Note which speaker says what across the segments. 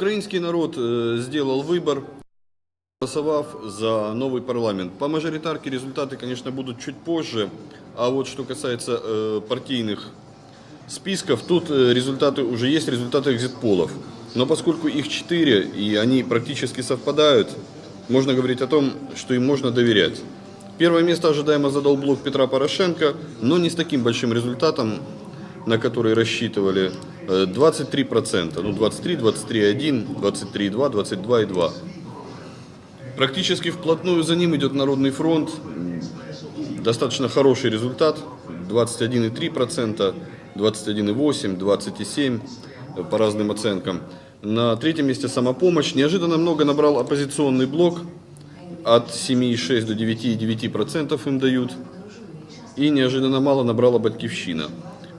Speaker 1: Украинский народ э, сделал выбор, голосовав за новый парламент. По мажоритарке результаты, конечно, будут чуть позже, а вот что касается э, партийных списков, тут э, результаты уже есть, результаты экзит-полов. Но поскольку их четыре, и они практически совпадают, можно говорить о том, что им можно доверять. Первое место ожидаемо задал блок Петра Порошенко, но не с таким большим результатом, на который рассчитывали. Э, 23%, ну 23, 23,1, 23,2, 22,2. Практически вплотную за ним идет Народный фронт. Достаточно хороший результат. 21,3%, 21,8%, 27% э, по разным оценкам. На третьем месте самопомощь. Неожиданно много набрал оппозиционный блок. От 7,6 до 9,9% им дают. И неожиданно мало набрала Батькивщина.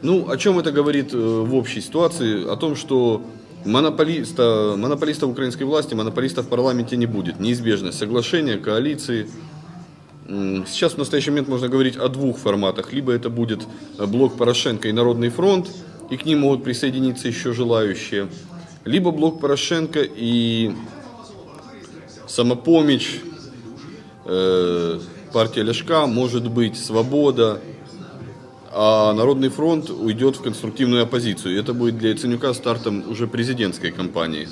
Speaker 1: Ну, о чем это говорит э, в общей ситуации? О том, что монополиста, монополиста украинской власти, монополиста в парламенте не будет. Неизбежность соглашения, коалиции. Сейчас в настоящий момент можно говорить о двух форматах. Либо это будет э, блок Порошенко и Народный фронт, и к ним могут присоединиться еще желающие. Либо блок Порошенко и самопомощь, э, партия Ляшка, может быть, Свобода, а Народный фронт уйдет в конструктивную оппозицию. Это будет для Яценюка стартом уже президентской кампании.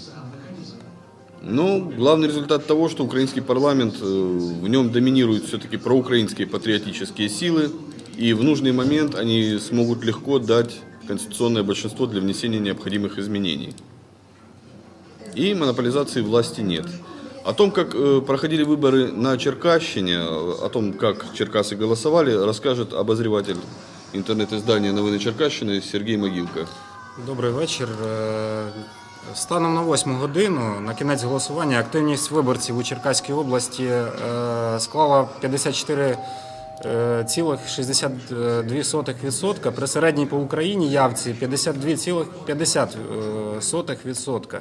Speaker 1: Но главный результат того, что украинский парламент, э, в нем доминируют все-таки проукраинские патриотические силы, и в нужный момент они смогут легко дать конституционное большинство для внесения необходимых изменений. И монополизации власти нет. О том, как э, проходили выборы на Черкащине, о том, как черкасы голосовали, расскажет обозреватель интернет-издания «Новини Черкащини» Сергей Могилка.
Speaker 2: Добрий вечір. Е, Станом на 8 годину на кінець голосування активність виборців у Черкаській області е, склала 54,62%. При середній по Україні явці 52,50%.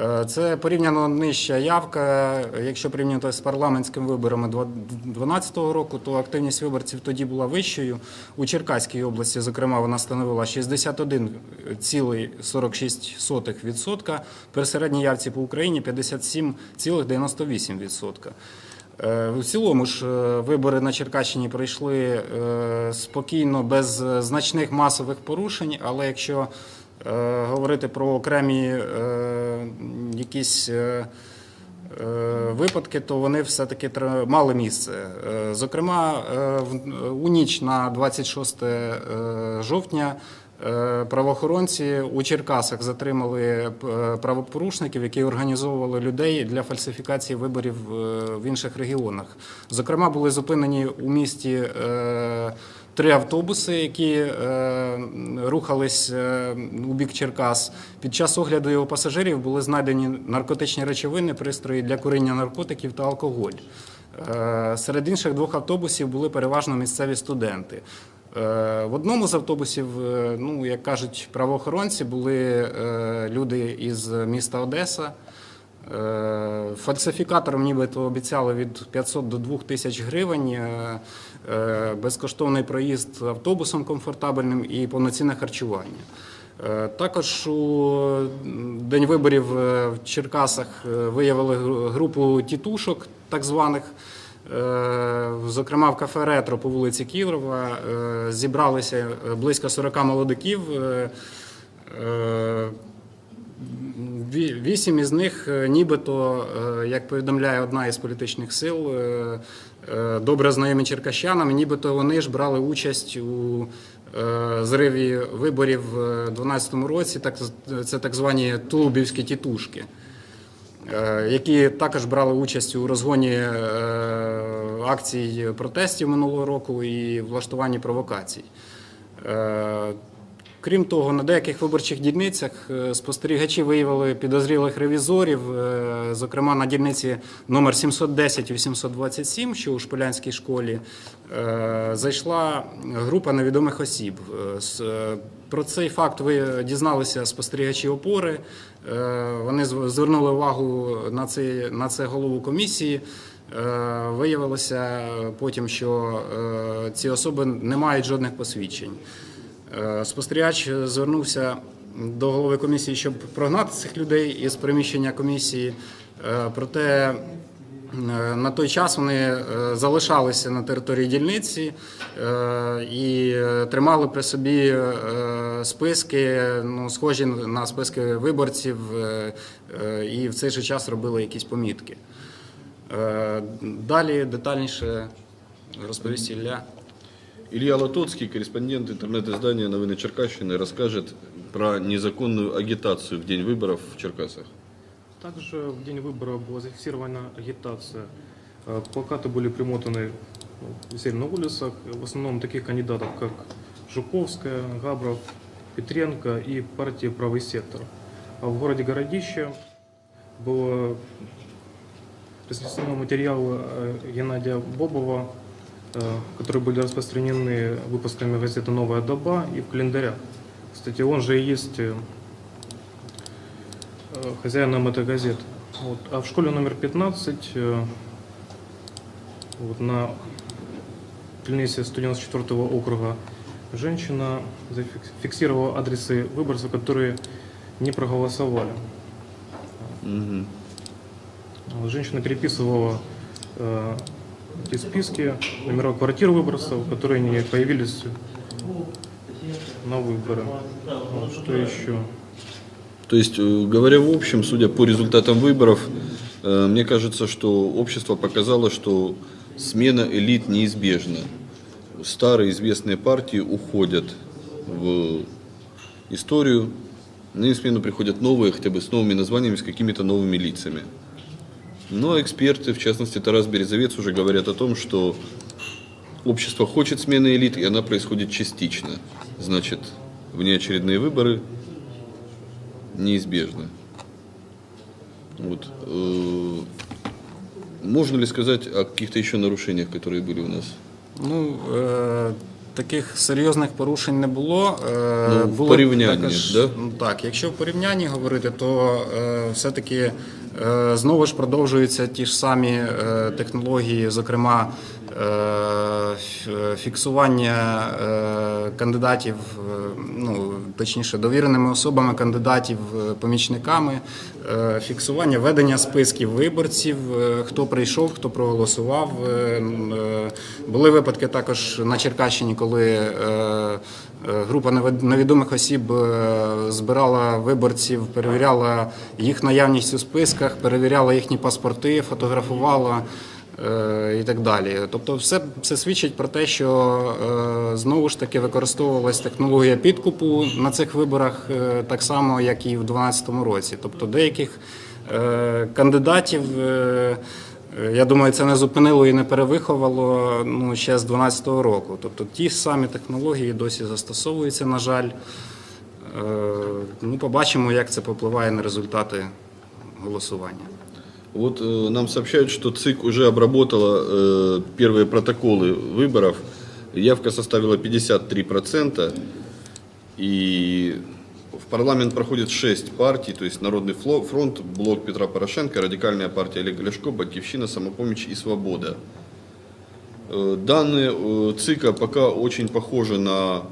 Speaker 2: Е, Це порівняно нижча явка. Якщо порівняти з парламентськими виборами 2012 року, то активність виборців тоді була вищою. У Черкаській області, зокрема, вона становила 61,46%, при середній явці по Україні 57,98%. Е, В цілому ж е, вибори на Черкащині пройшли спокійно, без значних масових порушень, але якщо говорити про окремі е, якісь е, е, випадки, то вони все-таки мали місце. Е, Зокрема, е, у ніч на 26 е, жовтня е, правоохоронці у Черкасах затримали е, правопорушників, які організовували людей для фальсифікації виборів е, в інших регіонах. Зокрема, були зупинені у місті. Три автобуси, які е, рухались е, у бік Черкас. Під час огляду його пасажирів були знайдені наркотичні речовини, пристрої для куріння наркотиків та алкоголь. Е, серед інших двох автобусів були переважно місцеві студенти. В одному з автобусів, ну як кажуть правоохоронці, були люди із міста Одеса. Е, Фальсифікаторам нібито обіцяли від 500 до 2 тисяч гривень, е, е, безкоштовний проїзд автобусом комфортабельним і повноцінне харчування. Також у день виборів в Черкасах виявили групу тітушок, так званих. Зокрема, в кафе Ретро по вулиці Кірова е, зібралися близько 40 молодиків. Ві- Вісім із них, е, нібито, е, як повідомляє одна із політичних сил, е, добре знайомі черкащанам, нібито вони ж брали участь у зриві виборів в 2012 році. Це так звані тулубівські тітушки, які також брали участь у розгоні акцій протестів минулого року і влаштуванні провокацій. Крім того, на деяких виборчих дільницях е, спостерігачі виявили підозрілих ревізорів, е, зокрема на дільниці номер 710 і 727, що у Шполянській школі, е, зайшла група невідомих осіб. Про цей факт ви дізналися спостерігачі опори. Вони звернули увагу на це, на це голову комісії. Виявилося потім, що ці особи не мають жодних посвідчень. Е, Спостерігач звернувся до голови комісії, щоб прогнати цих людей із приміщення комісії. Е, Проте е, на той час вони залишалися на території дільниці і тримали при собі списки, ну, схожі на списки виборців, і в цей же час робили якісь помітки. Далі детальніше розповість Ілля.
Speaker 1: Илья Лотоцкий, корреспондент интернет-издания «Новины Черкащины», расскажет про незаконную агитацию в день выборов в Черкасах.
Speaker 3: Также в день выбора была зафиксирована агитация. Э, Плакаты были примотаны ну, на улицах, в основном таких кандидатов, как Жуковская, Габров, Петренко и партия «Правый сектор». А в городе Городище было разнесено материалы э, Геннадия Бобова, которые были распространены выпусками газеты «Новая доба» и в календарях. Кстати, он же и есть э, э, хозяином этой газеты. Вот. А в школе номер 15 э, вот на Тельнисе 194 округа женщина зафиксировала адресы выборцев, которые не проголосовали. Вот Женщина переписывала э, эти списки, номера квартир выборцев, которые не появились на выборы. Вот, что еще?
Speaker 1: То есть, э, говоря в общем, судя по результатам выборов, э, мне кажется, что общество показало, что смена элит неизбежна. Старые известные партии уходят в историю, на их смену приходят новые, хотя бы с новыми названиями, с какими-то новыми лицами. Но эксперты, в частности Тарас Березовец, уже говорят о том, что общество хочет смены элит, и она происходит частично. Значит, внеочередные выборы неизбежно. Вот. э, Можно ли сказать о каких-то еще нарушениях, которые были у нас?
Speaker 2: Ну, е, таких серйозних порушень не було. Е,
Speaker 1: Ну, в порівнянні, да?
Speaker 2: ну, так, якщо в порівнянні говорити, то е, все-таки е, знову ж продовжуються ті ж самі е, технології, зокрема е, фіксування е, кандидатів, е, ну точніше, довіреними особами кандидатів, е, помічниками, е, фіксування ведення списків виборців, е, хто прийшов, хто проголосував. Е, е, Були випадки також на Черкащині, коли е, е, група невид- невідомих осіб е, збирала виборців, перевіряла їх наявність у списках, перевіряла їхні паспорти, фотографувала. е, І так далі. Тобто, все це свідчить про те, що е, знову ж таки використовувалась технологія підкупу на цих виборах, е, так само, як і в 2012 році. Тобто, деяких е, кандидатів, е, е, я думаю, це не зупинило і не перевиховало ну, ще з 2012 року. Тобто, ті ж самі технології досі застосовуються, на жаль. Е, Ну, побачимо, як це попливає на результати голосування.
Speaker 1: Вот э, нам сообщают, что ЦИК уже обработала э, первые протоколы выборов. Явка составила 53%. И в парламент проходит 6 партий, то есть Народный фронт, Блок Петра Порошенко, Радикальная партия Олега Ляшко, Батьковщина, Самопомощь и Свобода. Данные ЦИКа пока очень похожи на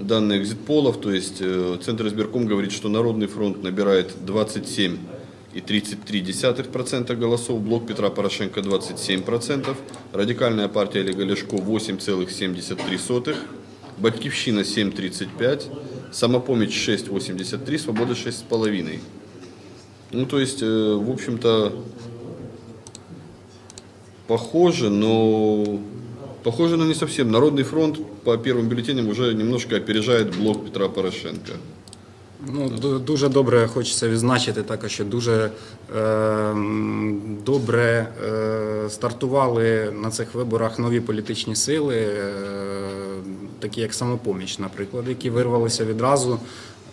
Speaker 1: данные экзитполов, то есть Центр избирком говорит, что Народный фронт набирает 27 и 33% голосов, Блок Петра Порошенко 27%, Радикальная партия Олега Ляшко 8,73%, Батьковщина 7,35%, Самопомощь 6,83%, Свобода 6,5%. Ну, то есть, э, в общем-то, похоже, но похоже, но не совсем. Народный фронт по первым бюллетеням уже немножко опережает блок Петра Порошенко.
Speaker 2: Ну, ду- дуже добре хочеться відзначити також, що дуже е, м, добре е, стартували на цих виборах нові політичні сили, е, такі як самопоміч, наприклад, які вирвалися відразу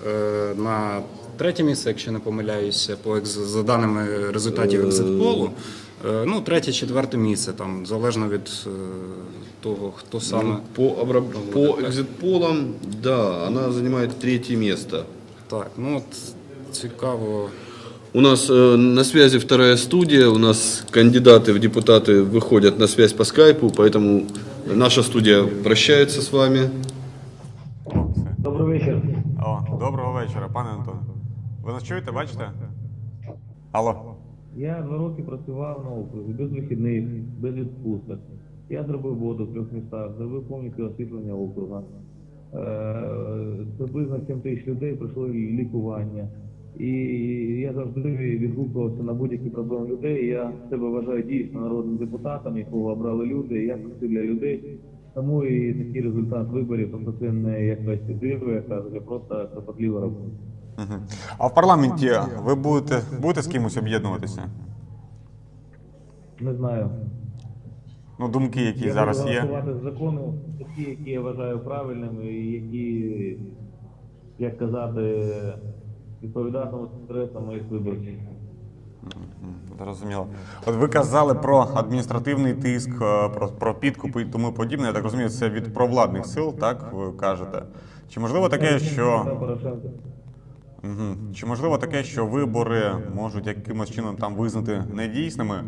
Speaker 2: е, на третє місце, якщо не помиляюся, по екз- за даними результатів екзитполу. Е, ну, третє, четверте місце, там, залежно від е, того, хто саме.
Speaker 1: Ну, По, обраб- по экзитполам, да, она занимает третье место.
Speaker 2: Так, ну от цікаво.
Speaker 1: У нас э, на связи вторая студия, у нас кандидаты в депутаты выходят на связь по скайпу, поэтому наша студия прощается с вами.
Speaker 4: Добрый вечер.
Speaker 2: О, доброго вечора.
Speaker 4: пане Антон. Ви нас чуєте, бачите? Алло.
Speaker 5: Я два роки працював на окрузі без вихідних, без відпусток. Я зробив воду в трьох містах, зробив повністю освітлення округа. Е, Приблизно 7 тисяч людей пройшло лікування. І я завжди відгукувався на будь-які проблеми людей. Я себе вважаю дійсно народним депутатом, якого обрали люди. Я працюю для людей. Тому і такий результат виборів, тобто це не якась диво, яка просто кропотлива робота.
Speaker 4: А в парламенті ви будете, будете з кимось об'єднуватися?
Speaker 5: Не знаю.
Speaker 4: Ну, думки, які
Speaker 5: Я
Speaker 4: зараз є.
Speaker 5: голосувати за закони, такі, які я вважаю правильними, і які, як казати, відповідатимуть інтересам моїх виборців.
Speaker 4: Зрозуміло. От ви казали про адміністративний тиск, е, про, про підкупи і тому подібне. Я так розумію, це від провладних сил, так ви кажете. Чи можливо таке, що. Чи можливо таке, що вибори можуть якимось чином там визнати недійсними?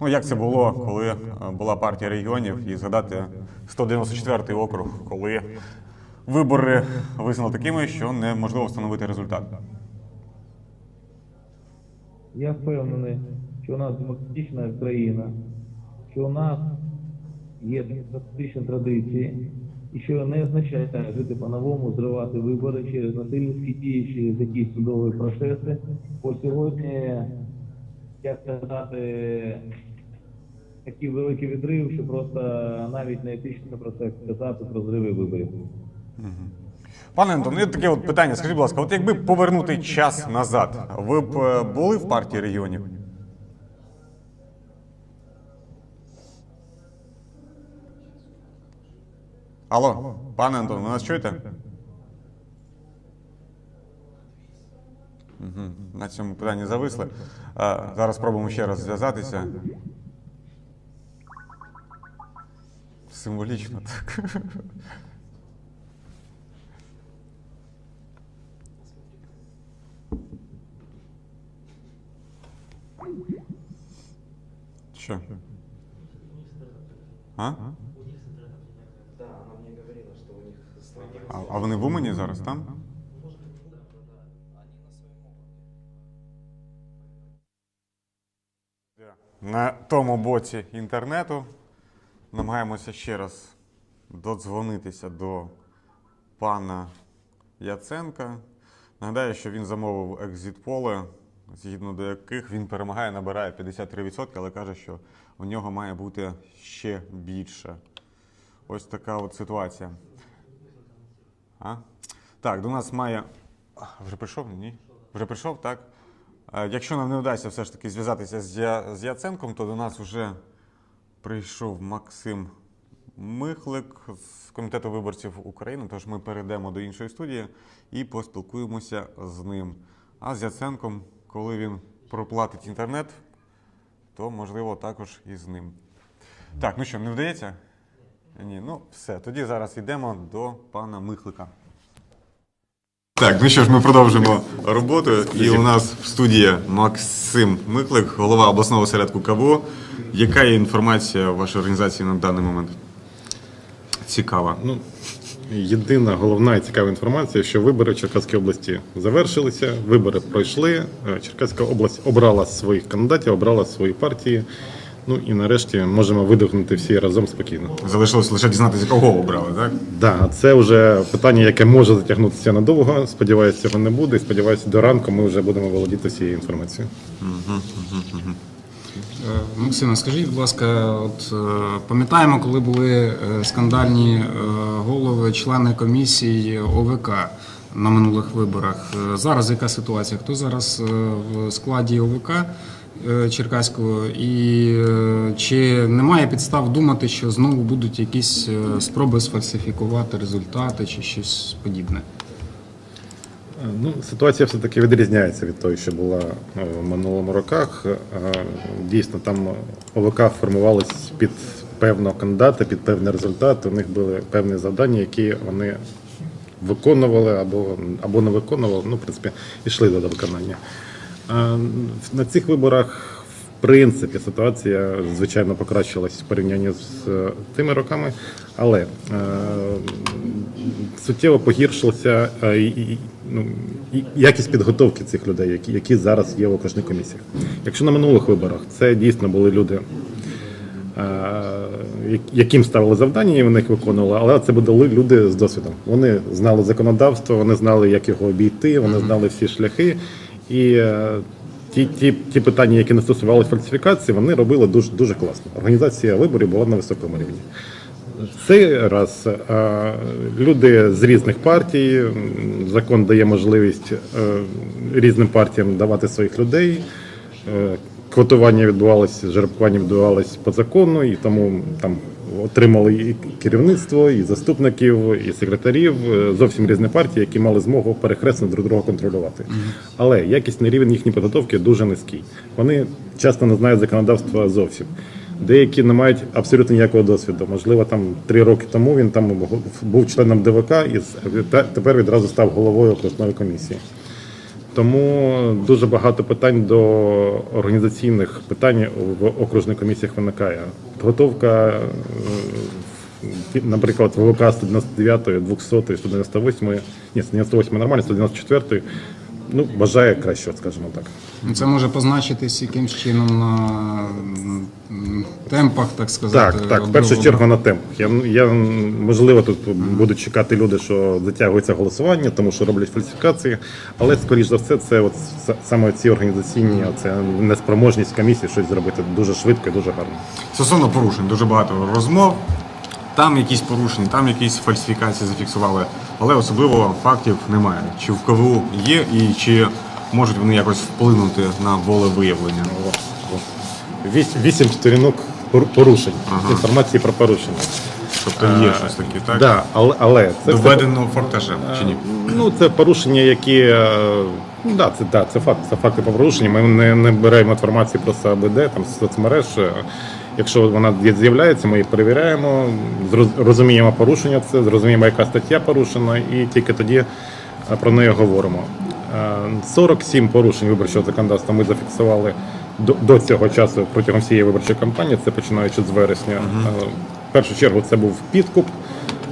Speaker 4: Ну як це було, коли е, була партія регіонів, і згадати 194 округ, коли вибори визнали такими, що неможливо встановити результат.
Speaker 5: Я впевнений, що у нас демократична країна, що у нас є демократичні традиції, і що не означає жити по-новому, зривати вибори через насильницькі дії, через якісь судові процеси. Бо сьогодні, як сказати, такий великий відрив, що просто навіть не етично про це казати про зриви виборів.
Speaker 4: Пане Антон, є таке от питання. Скажіть, будь ласка, от якби повернути час назад, ви б е, були в партії регіонів? Алло, пане Антон, ви нас чуєте? Угу. На цьому питанні зависли. А, зараз спробуємо ще раз зв'язатися. Символічно так. Що? А? А, а вони в Умані зараз там? На тому боці інтернету намагаємося ще раз додзвонитися до пана Яценка. Нагадаю, що він замовив екзит-поли, згідно до яких він перемагає, набирає 53%, але каже, що у нього має бути ще більше. Ось така от ситуація. А? Так, до нас має. Вже прийшов? Ні? Вже прийшов, так? Якщо нам не вдасться все ж таки зв'язатися з, Я... з Яценком, то до нас вже прийшов Максим Михлик з комітету виборців України. Тож ми перейдемо до іншої студії і поспілкуємося з ним. А з Яценком, коли він проплатить інтернет, то можливо також і з ним. Так, ну що, не вдається? Ні, ну все. Тоді зараз йдемо до пана Михлика. Так, ну що ж, ми продовжимо роботу. І у нас в студії Максим Миклик, голова обласного осередку КВО. Яка є інформація вашої організації на даний момент? Цікава.
Speaker 6: Ну, єдина головна і цікава інформація, що вибори в Черкаській області завершилися, вибори пройшли. е, Черкаська область обрала своїх кандидатів, обрала свої партії. Ну і нарешті можемо видихнути всі разом спокійно.
Speaker 4: Залишилось лише дізнатися, кого обрали, так?
Speaker 6: Да, це вже питання, яке може затягнутися надовго. Сподіваюся, цього не буде. І сподіваюся, до ранку ми вже будемо володіти цією інформацією.
Speaker 2: Е, Максиме, скажіть, будь ласка, от е, пам'ятаємо, коли були е, скандальні е, голови, члени комісій ОВК на минулих виборах. Е, Зараз яка ситуація? Хто зараз е, в складі ОВК е, Черкаського? І е, чи немає підстав думати, що знову будуть якісь е, спроби сфальсифікувати результати чи щось подібне?
Speaker 6: Ну, ситуація все-таки відрізняється від тої, що була е, в минулому роках. Е, Дійсно, там ОВК формувались під певного кандидата, під певний результат. У них були певні завдання, які вони виконували або, або не виконували. Ну, в принципі, йшли до виконання. Е, На цих виборах, в принципі, ситуація звичайно покращилась в порівнянні з тими роками, але суттєво погіршилася ну, якість підготовки цих людей, які, які зараз є в окружних комісіях. Якщо на минулих виборах це дійсно були люди, е, яким ставили завдання, і вони їх виконували, але це були люди з досвідом. Вони знали законодавство, вони знали, як його обійти, вони знали всі шляхи. І е, ті, ті, ті питання, які не стосувалися фальсифікації, вони робили дуже, дуже класно. Організація виборів була на високому рівні. В Цей раз люди з різних партій, закон дає можливість е, різним партіям давати своїх людей. Е, Квотування відбувалося, жеребкування відбувалося по закону, і тому там отримали і керівництво, і заступників, і секретарів е, зовсім різні партії, які мали змогу перехресно друг друга контролювати. Але якісний рівень їхньої підготовки дуже низький. Вони часто не знають законодавства зовсім. Деякі не мають абсолютно ніякого досвіду. Можливо, там три роки тому він там був членом ДВК і тепер відразу став головою окружної комісії. Тому дуже багато питань до організаційних питань в окружних комісіях виникає. Підготовка, е, наприклад, ВВК 199, 200, 198, ні, 198 нормально, 194, ну, бажає кращого, скажімо так.
Speaker 2: Ну, Це може позначитись якимсь чином на темпах, так сказати.
Speaker 6: Так, так, в першу чергу на темп. Я, я можливо тут будуть чекати люди, що затягується голосування, тому що роблять фальсифікації. Але скоріш за все, це от саме ці організаційні, це неспроможність комісії щось зробити дуже швидко і дуже гарно.
Speaker 4: Стосовно порушень, дуже багато розмов. Там якісь порушення, там якісь фальсифікації зафіксували, але особливо фактів немає. Чи в КВУ є і чи можуть вони якось вплинути на волевиявлення?
Speaker 6: Вісім сторінок пор- порушень, інформації про порушення.
Speaker 4: Тобто є щось таке, так?
Speaker 6: Да, але, але це
Speaker 4: Доведено фактажем чи ні?
Speaker 6: Ну, це порушення, які. е, Ну, да, це, да, це факт, це факти по порушенню. Ми не, не беремо інформацію про САБД, там з соцмереж. Е, Якщо вона з'являється, ми її перевіряємо, розуміємо порушення, це зрозуміємо, яка стаття порушена, і тільки тоді е, про неї говоримо. Е, 47 порушень виборчого законодавства ми зафіксували до, до цього часу протягом всієї виборчої кампанії, це починаючи з вересня. Е, В першу чергу це був підкуп.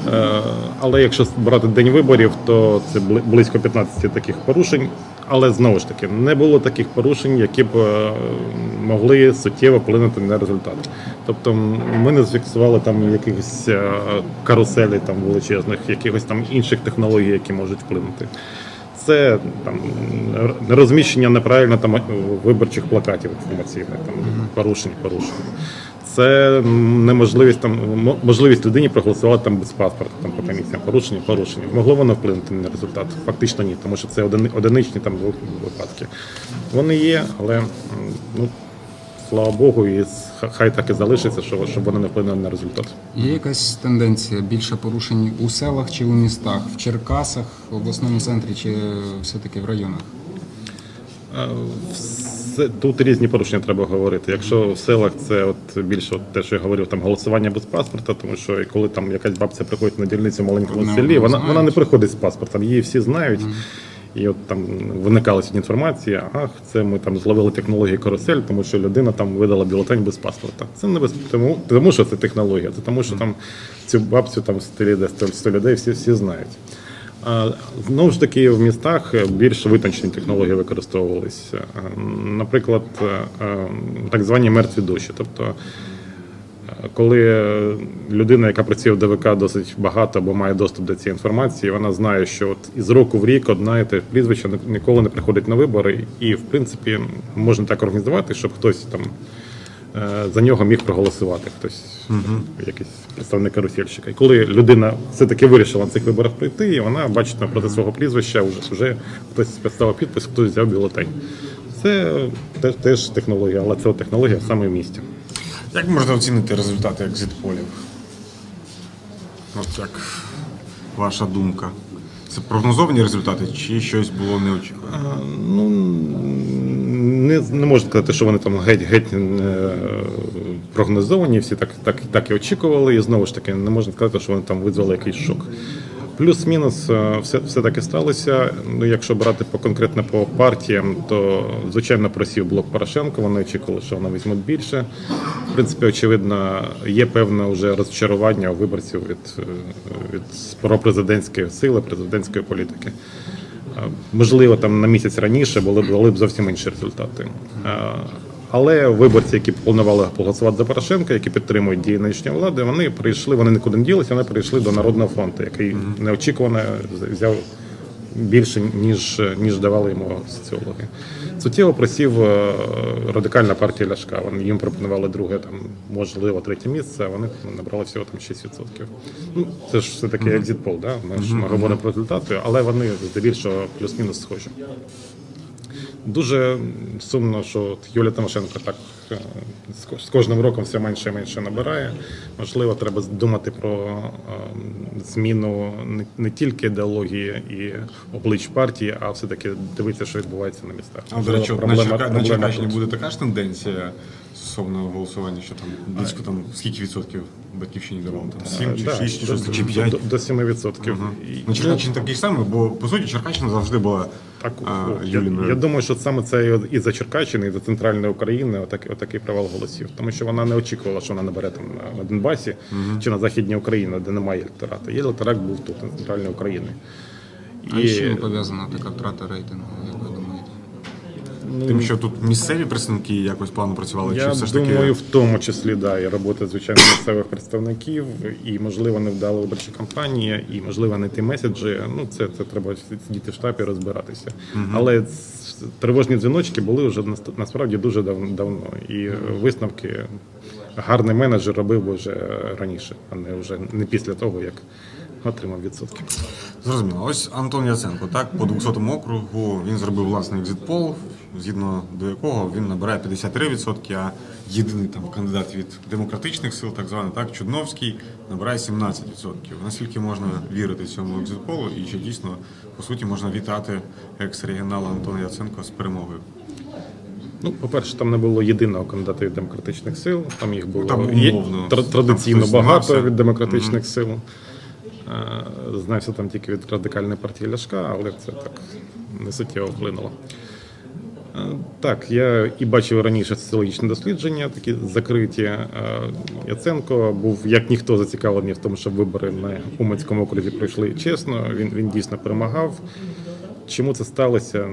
Speaker 6: Е, Але якщо брати день виборів, то це близько 15 таких порушень. Але знову ж таки не було таких порушень, які б е, могли суттєво вплинути на результат. Тобто ми не зафіксували там якихось е, каруселей там величезних, якихось там інших технологій, які можуть вплинути. Це там розміщення неправильно там е, виборчих плакатів інформаційних, там порушень, порушень. Це неможливість там можливість людині проголосувати там без паспорта, там по комісіям. Порушення, порушення. Могло воно вплинути на результат? Фактично ні, тому що це одиничні там випадки. Вони є, але ну слава Богу, і хай так і залишиться, що щоб вони не вплинули на результат.
Speaker 2: Є якась тенденція більше порушень у селах чи у містах, в Черкасах, в обласному центрі, чи все-таки в районах?
Speaker 6: Тут різні порушення треба говорити. Якщо в селах це от більше от те, що я говорив, там голосування без паспорта, тому що коли там якась бабця приходить на дільницю в маленькому селі, вона, вона не приходить з паспортом, її всі знають. І от там виникала сьогодні інформація, ах, це ми там зловили технологію карусель, тому що людина там видала бюлетень без паспорта. Це не без тому, тому що це технологія, це тому, що там цю бабцю там в стилі, де 100, 100 людей всі, всі знають. А, Знову ж таки, в містах більш витончені технології використовувалися. Наприклад, е, е, так звані мертві душі. Тобто, коли людина, яка працює в ДВК досить багато або має доступ до цієї інформації, вона знає, що от із року в рік одна і те прізвище ніколи не приходить на вибори, і в принципі можна так організувати, щоб хтось там е, за нього міг проголосувати хтось, якийсь представник карусельщика. І коли людина все-таки вирішила на цих виборах прийти, і вона бачить напроти свого прізвища, вже, вже хтось поставив підпис, хтось взяв бюлетень. Це теж, теж технологія, але це технологія саме в місті.
Speaker 4: Як можна оцінити результати екзит-полів? От як ваша думка? Це прогнозовані результати чи щось було неочікувано?
Speaker 6: Ну не, не можна сказати, що вони там геть геть е, прогнозовані, всі так, так, так і очікували. І знову ж таки, не можна сказати, що вони там визвали якийсь шок. Плюс-мінус, е, все, все таки сталося. Ну, якщо брати по конкретно по партіям, то звичайно просів блок Порошенко. Вони очікували, що вони візьмуть більше. В принципі, очевидно, є певне вже розчарування у виборців від, е, від пропрезидентської сили, президентської політики. Можливо, там на місяць раніше були б, були б зовсім інші результати. Але виборці, які планували голосувати за Порошенка, які підтримують дії нинішньої влади, вони прийшли, вони нікуди не ділися, вони прийшли до Народного фронту, який неочікувано взяв більше, ніж, ніж давали йому соціологи. Суттєво просів е, радикальна партія Ляшка. Вони їм пропонували друге, там, можливо, третє місце, а вони набрали всього там 6%. Ну, це ж все-таки екзитпол, да? ми ж ми говоримо про результати, але вони здебільшого плюс-мінус схожі. Дуже сумно, що от Юлія Тимошенко так е, з ко- з кожним роком все менше і менше набирає. Можливо, треба думати про е, зміну не- тільки ідеології і облич партії, а все-таки дивитися, що відбувається на містах.
Speaker 4: А, до речі, на, Черкащині буде така ж тенденція стосовно голосування, що там близько там скільки відсотків батьківщині давали? Там 7 чи
Speaker 6: Да,
Speaker 4: 6 чи,
Speaker 6: до-
Speaker 4: щось, 5?
Speaker 6: До, до 7%. відсотків. І-
Speaker 4: На Черкащині такий самий, бо по суті Черкащина завжди була
Speaker 6: Так,
Speaker 4: а,
Speaker 6: я, я думаю, що саме це і за Черкащини, і за центральної України отак, отакий провал голосів. Тому що вона не очікувала, що вона набере там на- Донбасі чи на Західній Україні, де немає електорату. Є електорат був тут, на центральній Україні.
Speaker 2: А з чим пов'язана така втрата рейтингу?
Speaker 4: Тим, що тут місцеві представники якось плавно працювали, чи все ж
Speaker 6: думаю,
Speaker 4: таки
Speaker 6: в тому числі да, і робота звичайно місцевих представників, і можливо не вдала виборчі кампанії, і можливо не ті меседжі. Ну це, це треба сидіти в штабі розбиратися. Але тривожні дзвіночки були вже насправді дуже дав- давно. І висновки гарний менеджер робив би вже раніше, а не вже не після того, як отримав відсотки.
Speaker 4: Зрозуміло. Ось Антон Яценко, так, по 200 округу він зробив власний екзитпол, згідно до якого він набирає 53%, а єдиний там кандидат від демократичних сил, так званий, так, Чудновський, набирає 17%. Наскільки можна вірити цьому екзитполу і чи дійсно, по суті, можна вітати екс-регіонала Антона Яценко з перемогою?
Speaker 6: Ну, по-перше, там не було єдиного кандидата від демократичних сил. Там їх було
Speaker 4: там
Speaker 6: є-
Speaker 4: умовно.
Speaker 6: тр- традиційно
Speaker 4: Там
Speaker 6: багато
Speaker 4: знався.
Speaker 6: від демократичних сил. Е, Знався там тільки від радикальної партії Ляшка, але це так не суттєво вплинуло. Е, Так, я і бачив раніше соціологічні дослідження, такі закриті. Е, Яценко був як ніхто зацікавлений в тому, щоб вибори на Уманському окрузі пройшли чесно. Він, він дійсно перемагав. Чому це сталося?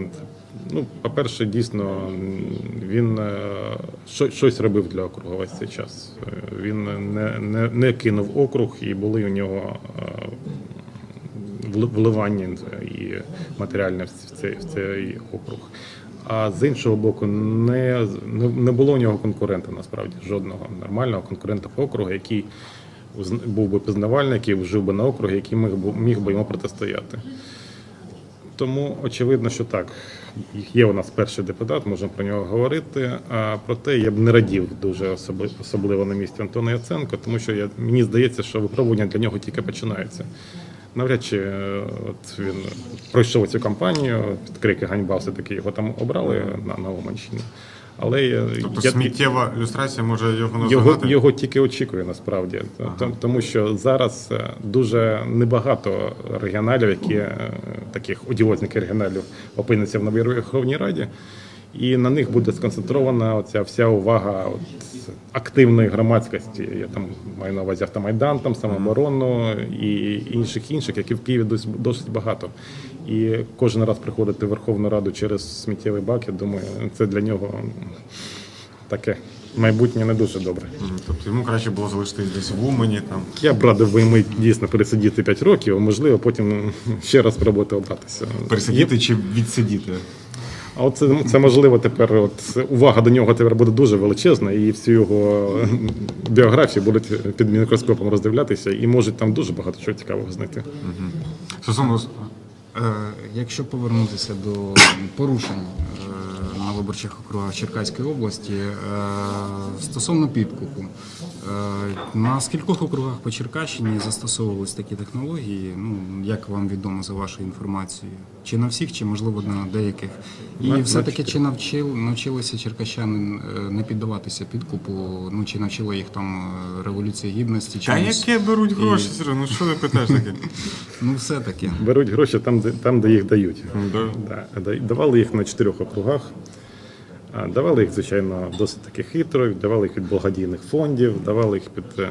Speaker 6: Ну, по-перше, дійсно, він е, що- щось робив для округу весь цей час. Він не, не, не кинув округ, і були у нього вливання і матеріальне в цей, в цей округ. А з іншого боку, не, не, було у нього конкурента насправді жодного нормального конкурента округу, який був би пізнавальний, який жив би на округі, який міг би, міг би йому протистояти. Тому очевидно, що так. Є у нас перший депутат, можемо про нього говорити. А проте я б не радів дуже особливо на місці Антона Яценко, тому що я, мені здається, що випробування для нього тільки починається. Навряд чи е, от він пройшов цю кампанію, під крики ганьба все-таки його там обрали на, на Уманщині. Але
Speaker 4: Тобто
Speaker 6: я-
Speaker 4: сміттєва ілюстрація може його
Speaker 6: його, його тільки очікує насправді, Т- тому що зараз е, дуже небагато регіоналів, які е, таких одіозних регіоналів опиняться в новій Верховній Раді, і на них буде сконцентрована оця вся увага от, активної громадськості. Я там маю на увазі автомайдан, там самооборону і інших інших, які в Києві досить, досить багато. І кожен раз приходити в Верховну Раду через сміттєвий бак, я думаю, це для нього таке майбутнє не дуже добре.
Speaker 4: Тобто йому краще було залишитись десь в Умані, там,
Speaker 6: Я б радив би йому дійсно пересидіти 5 років, а можливо, потім ще раз спробувати обратися.
Speaker 4: пересидіти чи відсидіти.
Speaker 6: А от це, це можливо тепер. От увага до нього тепер буде дуже величезна, і всю його біографію будуть під мікроскопом роздивлятися, і можуть там дуже багато чого цікавого знайти.
Speaker 4: Стосовно
Speaker 2: Е, Якщо повернутися до порушень е, на виборчих округах Черкаської області е, стосовно підкупу, е, на скількох округах по Черкащині застосовувались такі технології? Ну як вам відомо за вашою інформацією? Чи на всіх, чи можливо на деяких? І
Speaker 6: на
Speaker 2: все-таки чи навчили навчилися черкащани е, не піддаватися підкупу? Ну чи навчила їх там е, революція гідності?
Speaker 4: Та
Speaker 2: чомусь?
Speaker 4: яке беруть гроші, І... Ну що ти питаєш таке?
Speaker 2: Ну все таки.
Speaker 6: Беруть гроші там, де, там, де їх дають.
Speaker 4: Да.
Speaker 6: Да, да- давали їх на чотирьох округах. А, Давали їх, звичайно, досить таки хитро, давали їх від благодійних фондів, давали їх під е,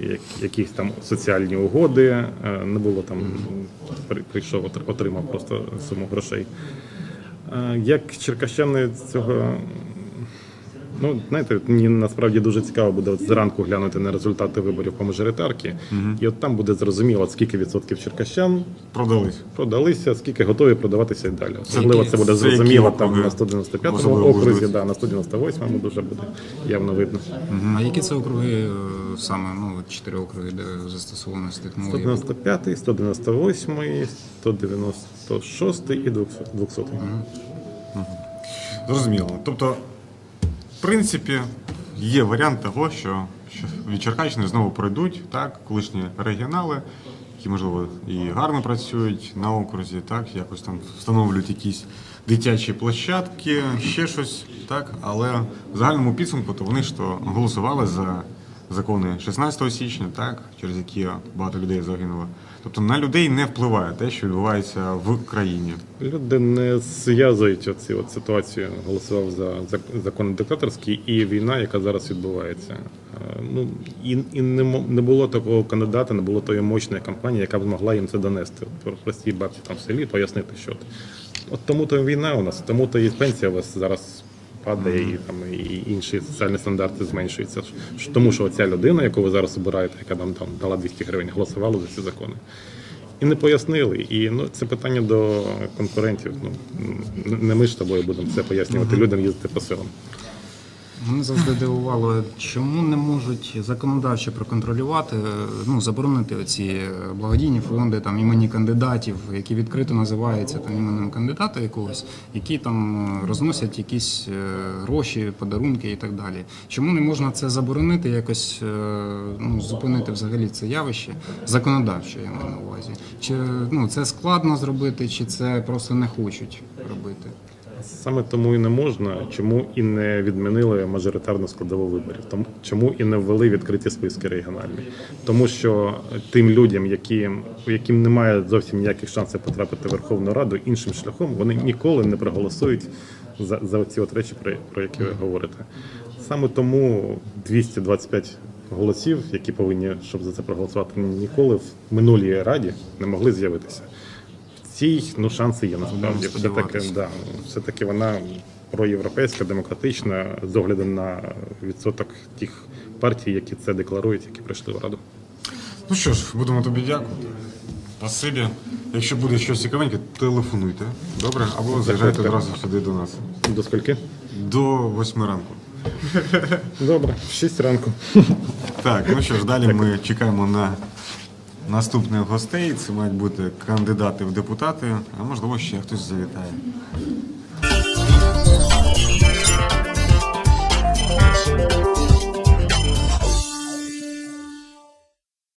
Speaker 6: як- якісь там соціальні угоди. Е, Не було там прийшов, отримав просто суму грошей. Е, Як черкащани цього. Ну, знаєте, мені насправді дуже цікаво буде от зранку глянути на результати виборів по мажоритарки. І от там буде зрозуміло, скільки відсотків черкащан
Speaker 4: Продались.
Speaker 6: продалися, скільки готові продаватися і далі. Особливо це буде
Speaker 4: це які
Speaker 6: зрозуміло там
Speaker 4: округи?
Speaker 6: на 195-му
Speaker 4: Особливо
Speaker 6: окрузі,
Speaker 4: можливо.
Speaker 6: да, на 198-му дуже буде явно видно.
Speaker 2: А які це округи е, саме? Ну, от чотири округи, де застосовано з технології?
Speaker 6: 195, 198, 196 і 200.
Speaker 4: Зрозуміло. Тобто, в принципі, є варіант того, що, від Черкащини знову пройдуть так, колишні регіонали, які, можливо, і гарно працюють на окрузі, так, якось там встановлюють якісь дитячі площадки, ще щось, так, але в загальному підсумку то вони ж то голосували за закони 16 січня, так, через які багато людей загинуло. Тобто на людей не впливає те, що відбувається в країні.
Speaker 6: Люди не зв'язують оці от ситуацію. Голосував за закон диктаторський і війна, яка зараз відбувається. Е, Ну і, і не, не було такого кандидата, не було тої мощної кампанії, яка б змогла їм це донести. Про- Простій бабці там в селі пояснити, що. От тому то війна у нас, тому то і пенсія у вас зараз падає, і там і інші соціальні стандарти зменшуються. Тому що оця людина, яку ви зараз обираєте, яка нам там дала 200 гривень, голосувала за ці закони. І не пояснили. І ну це питання до конкурентів. Ну не ми ж з тобою будемо це пояснювати людям їздити по селам.
Speaker 2: Мене завжди дивувало, чому не можуть законодавчо проконтролювати, е, ну заборонити ці благодійні фонди там імені кандидатів, які відкрито називаються там іменем кандидата якогось, які там е, розносять якісь е, гроші, подарунки і так далі. Чому не можна це заборонити, якось е, ну, зупинити взагалі це явище законодавчо, я маю на увазі? Чи ну це складно зробити, чи це просто не хочуть робити?
Speaker 6: Саме тому і не можна, чому і не відмінили мажоритарну складову виборів, тому чому і не ввели відкриті списки регіональні, тому що тим людям, які яким немає зовсім ніяких шансів потрапити в Верховну Раду іншим шляхом, вони ніколи не проголосують за, за ці от речі, про, про які ви говорите. Саме тому 225 голосів, які повинні, щоб за це проголосувати, ніколи в минулій раді не могли з'явитися. Цій ну шанси є насправді. Все таки, да, все таки вона проєвропейська, демократична, з оглядом на відсоток тих партій, які це декларують, які прийшли в раду.
Speaker 4: Ну що ж, будемо тобі дякувати. Спасибі. Якщо буде щось цікавеньке, телефонуйте. Добре? Або заїжджайте одразу сюди до нас.
Speaker 6: До скільки?
Speaker 4: До восьми ранку.
Speaker 6: Добре, в 6 ранку.
Speaker 4: Так, ну що ж, далі ми чекаємо на наступних гостей. Це мають бути кандидати в депутати, а можливо ще хтось завітає.